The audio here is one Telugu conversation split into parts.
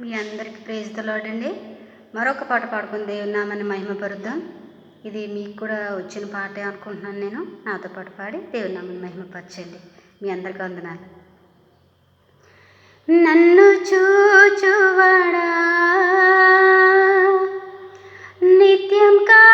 మీ అందరికి ప్రేజ్ తలోడండి మరొక పాట పాడుకుని దేవుని నామని మహిమపరుద్దాం. ఇది మీకు కూడా వచ్చిన పాటే అనుకుంటున్నాను నేను. నాతో పాటు పాడి దేవుని నామని మహిమపరచండి. మీ అందరికీ వందనాలు. నన్ను చూచువడా? నిత్యం కా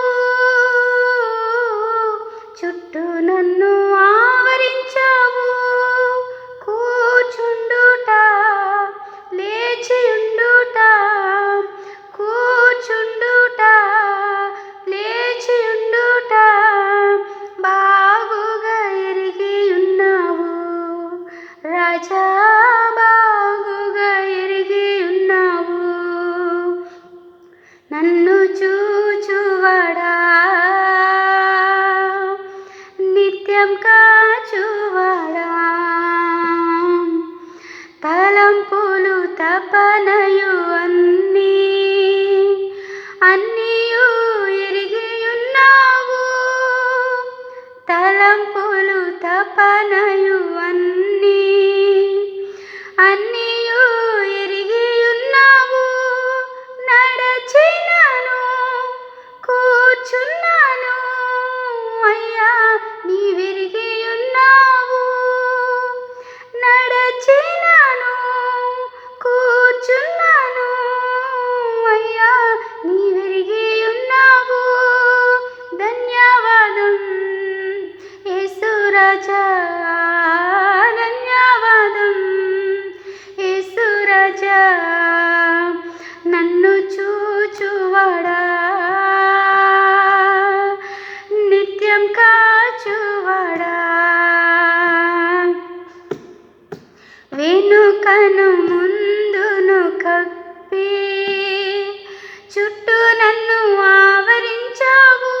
తపనయు అన్నీ అన్నీయు ఎరిగి ఉన్నావు తలంపులు తపనయు అన్నీ అన్నీయు ఎరిగి ఉన్నావు నడచినను కూర్చున్న కను ముందును కప్పి చుట్టూ నన్ను ఆవరించావు.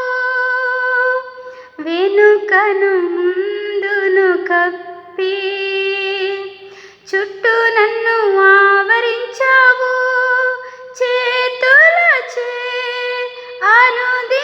వెనుకను ముందును కప్పి చుట్టూ నన్ను ఆవరించావు. చేతులచే అనుది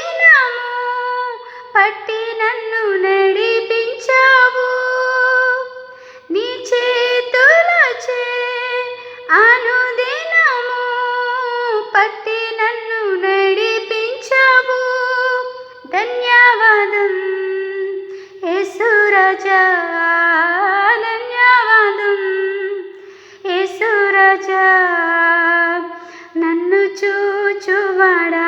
యేసురాజా ధన్యవాదం యేసురాజా నన్ను చూచువడా?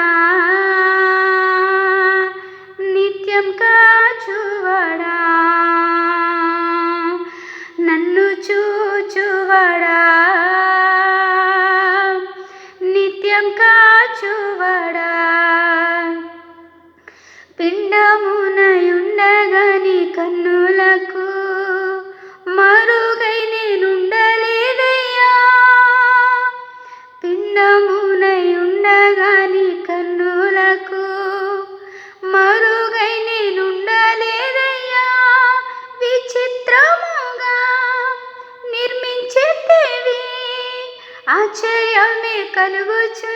ఆశ్చర్యమే కలుగుచున్నది.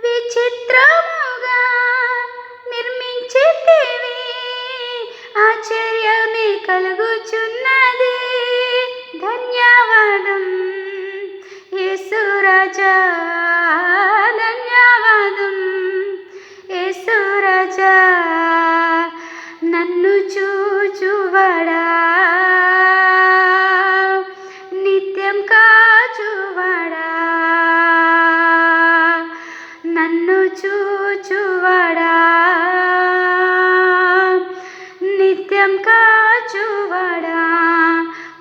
విచిత్రముగా నిర్మించితివి. ఆశ్చర్యమే కలుగుచున్నది. ధన్యవాదం. యేసురాజా ధన్యవాదం. యేసురాజా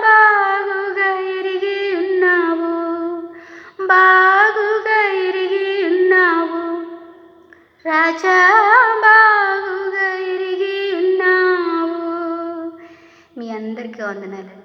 బాగుగా ఎరిగి ఉన్నావు. బాగుగా ఎరిగి ఉన్నావు. రాజా బాగుగా మీ అందరికీ వందనాలు.